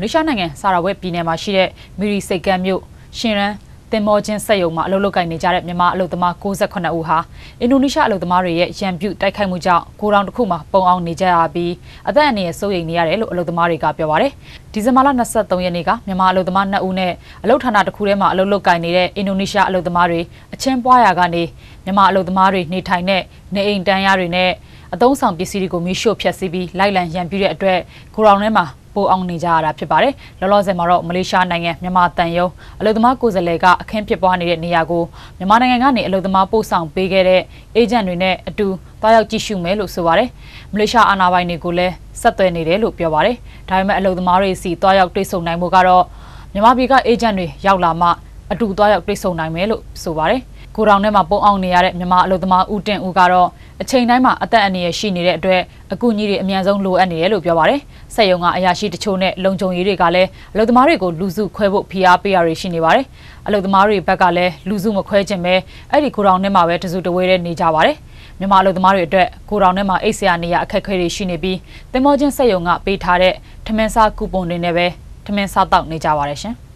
လေးရှားနိုင်ငံဆာရာဝက်ပြည်နယ်မှာရှိတဲ့မီရီစိတ်ကမ်းမြို့ရှင်ရန်တင်မောချင်းစက်ယုံမှာအလုပ်လုပ်ကိုင်နေကြတဲ့မြန်မာအလုပ်သမား68ဦးဟာအင်ဒိုနီးရှားအလုပ်သမားတွေရဲ့ရန်ပြုတ်တိုက်ခိုက်မှုကြောင့်ဂိုဒေါင်တစ်ခုမှာပုံအောင်နေကြရပြီးအသက်အန္တရာယ်စိုးရိမ်နေရတယ်လို့အလုပ်သမားတွေကပြောပါတယ်။ဒီဇင်ဘာလ23ရက်နေ့ကမြန်မာအလုပ်သမား2ဦးနဲ့အလုပ်ဌာနတစ်ခုထဲမှာအလုပ်လုပ်ကိုင်နေတဲ့အင်ဒိုနီးရှားအလုပ်သမားတွေအချင်းပွားရာကနေမြန်မာအလုပ်သမားတွေနေထိုင်တဲ့နေအိမ်တန်းရတွေနဲ့ အသုံးဆောင်ပစ္စည်းတွေကိုမိရှို့ဖျက်ဆီးပြီးလိုက်လံရန်ပြုတဲ့အတွက်ဂိုဒေါင်ထဲမှာပိုအောင်နေကြရတာဖြစ်ပါတယ်။လောလောဆယ်မှာတော့မလေးရှားနိုင်ငံမြန်မာတန်ယုံအလုသမားကိုယ်စားလှယ်ကအခင်းဖြစ်ပွားနေတဲ့နေရာကိုမြန်မာနိုင်ငံကနေအလုသမားပို့ဆောင်ပေးခဲ့တဲ့အေဂျင့်တွေနဲ့အတူတွားရောက်ကြည့်ရှုမယ်လို့ဆိုပါတယ်။မလေးရှားအာဏာပိုင်တွေကိုလည်းဆက်သွယ်နေတယ်လို့ပြောပါတယ်။ဒါပေမဲ့အလုသမားတွေစီတွားရောက်တွေ့ဆုံနိုင်မှုကတော့မြန်မာပြည်ကအေဂျင့်တွေရောက်လာမှအတူတွားရောက်တွေ့ဆုံနိုင်မယ်လို့ဆိုပါတယ်။ ကိုတောင်ထဲမှာပုံအောင်နေရတဲ့မြန်မာအလုပ်သမားဦးတင်ဦးကတော့အချိန်တိုင်းမှာအသက်အန္တရာယ်ရှိနေတဲ့အတွက်အကူအညီတွေအများဆုံးလိုအပ်နေတယ်လို့ပြောပါတယ်။စက်ယုံကအရာရှိတချို့နဲ့လုံခြုံရေးတွေကလည်းအလုပ်သမားတွေကိုလူစုခွဲဖို့ဖိအားပေးရတွေရှိနေပါတယ်။အလုပ်သမားတွေဘက်ကလည်းလူစုမခွဲခြင်းပဲအဲ့ဒီကိုတောင်ထဲမှာပဲတစုတဝေးတဲ့နေကြပါတယ်။မြန်မာအလုပ်သမားတွေအတွက်ကိုတောင်ထဲမှာအိတ်ဆရာနေရအခက်အခဲတွေရှိနေပြီးတင်မောချင်းစက်ယုံကပေးထားတဲ့ထမင်းစားကူပွန်တွေနဲ့ပဲထမင်းစားတောက်နေကြပါတယ်ရှင်။